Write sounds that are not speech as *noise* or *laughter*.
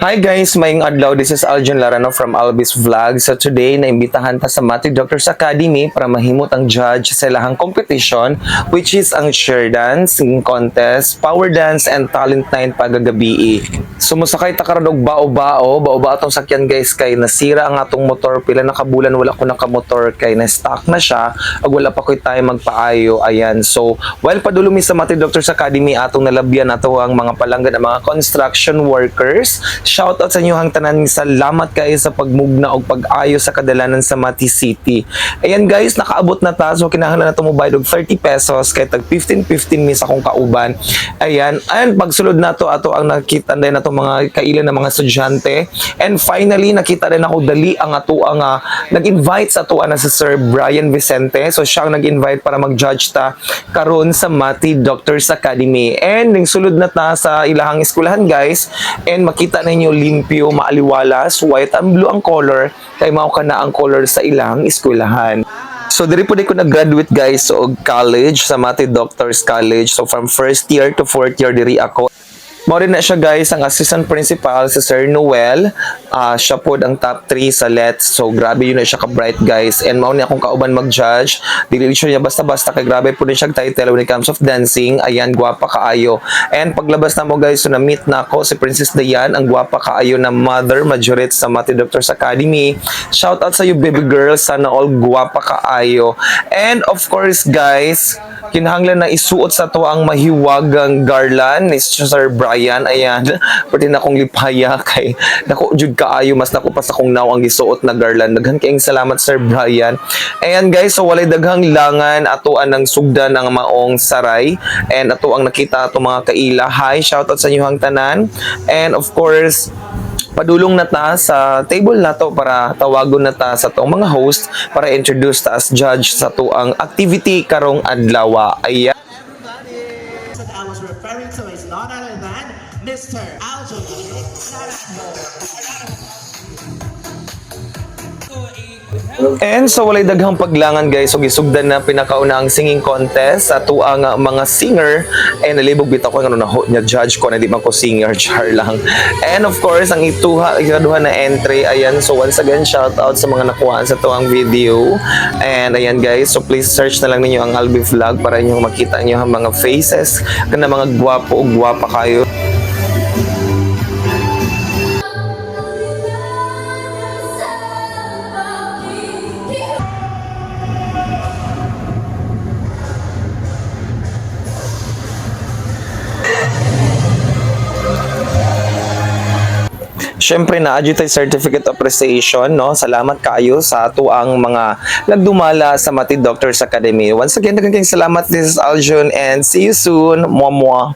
Hi guys, mayong adlaw. This is Aljon Larano from Alvis Vlog. So today, naimbitahan ta sa Matic Doctors Academy para mahimot ang judge sa lahang competition which is ang chair dance, contest, power dance, and talent night pagagabi. Sumusakay ta karon og bao-bao, bao-bao atong sakyan guys kay nasira ang atong motor pila na kabulan wala ko nakamotor kay na stock na siya ag wala pa koy tayo magpaayo ayan so while padulong mi sa Matic Doctors Academy atong nalabyan nato ang mga palanggan ng mga construction workers shout out sa inyo hang tanan. Salamat kayo sa pagmugna og pag-ayo sa kadalanan sa Mati City. Ayan guys nakaabot na ta. So kinahanglan nato mo bayad og 30 pesos kay tag 15 15 mi sa akong kauban. Ayan ayan pagsulod nato ato ang nakita din nato mga kailan ng mga estudyante. And finally nakita din ako dali ang ato ang ah, nag-invite sa ato na si Sir Brian Vicente. So siya ang nag-invite para mag-judge ta karon sa Mati Doctors Academy. And ning sulod na ta sa ilahang eskwelahan guys and makita ninyo limpyo maaliwalas white and blue ang color kay mao kana ang color sa ilang eskwelahan So diri po ko nag-graduate guys so college sa Mati Doctors College. So from first year to fourth year diri ako. Mao na siya guys ang assistant principal si Sir Noel. Ah siya po ang top 3 sa LETS. So grabe yun na siya ka bright guys. And mao akong kauban mag-judge. Dili siya niya basta-basta kay grabe po din siya title when it comes of dancing. Ayan gwapa kaayo. And paglabas na mo guys so na-meet na ako si Princess Dayan ang gwapa kaayo na mother majorit sa Mati Doctors Academy. Shout out sa you baby girl sana all gwapa kaayo. And of course guys, kinahanglan na isuot sa to ang mahiwagang garland ni Sir Brian ayan *laughs* pati na akong lipaya *laughs* kay nako jud kaayo mas nako pa sa kong naw ang gisuot na garland. Daghan kayong salamat Sir Brian. Ayan guys so walay daghang langan. Ato ang sugdan ng maong saray. And ato ang nakita ato mga kaila. Hi shout out sa inyo hang tanan. And of course padulong na ta sa table na to para tawagon na ta sa tong mga host para introduce ta as judge sa to ang activity karong adlaw. Ayan Mr. Aljo And so walay daghang paglangan guys so gisugdan na pinakauna ang singing contest sa tuang uh, mga singer and nalibog bitaw ko nga na niya judge ko na di man ko singer *laughs* char lang. And of course ang ituha ikaduha na entry ayan so once again shout out sa mga nakuha sa tuang video. And ayan guys so please search na lang ninyo ang Albi vlog para inyo makita niyo ang mga faces kana mga gwapo o gwapa kayo. Siyempre na tayo certificate of appreciation no. Salamat kayo sa tuang mga nagdumala sa Mati Doctors Academy. Once again, kayong salamat. This is Aljun and see you soon. Mwah mwah.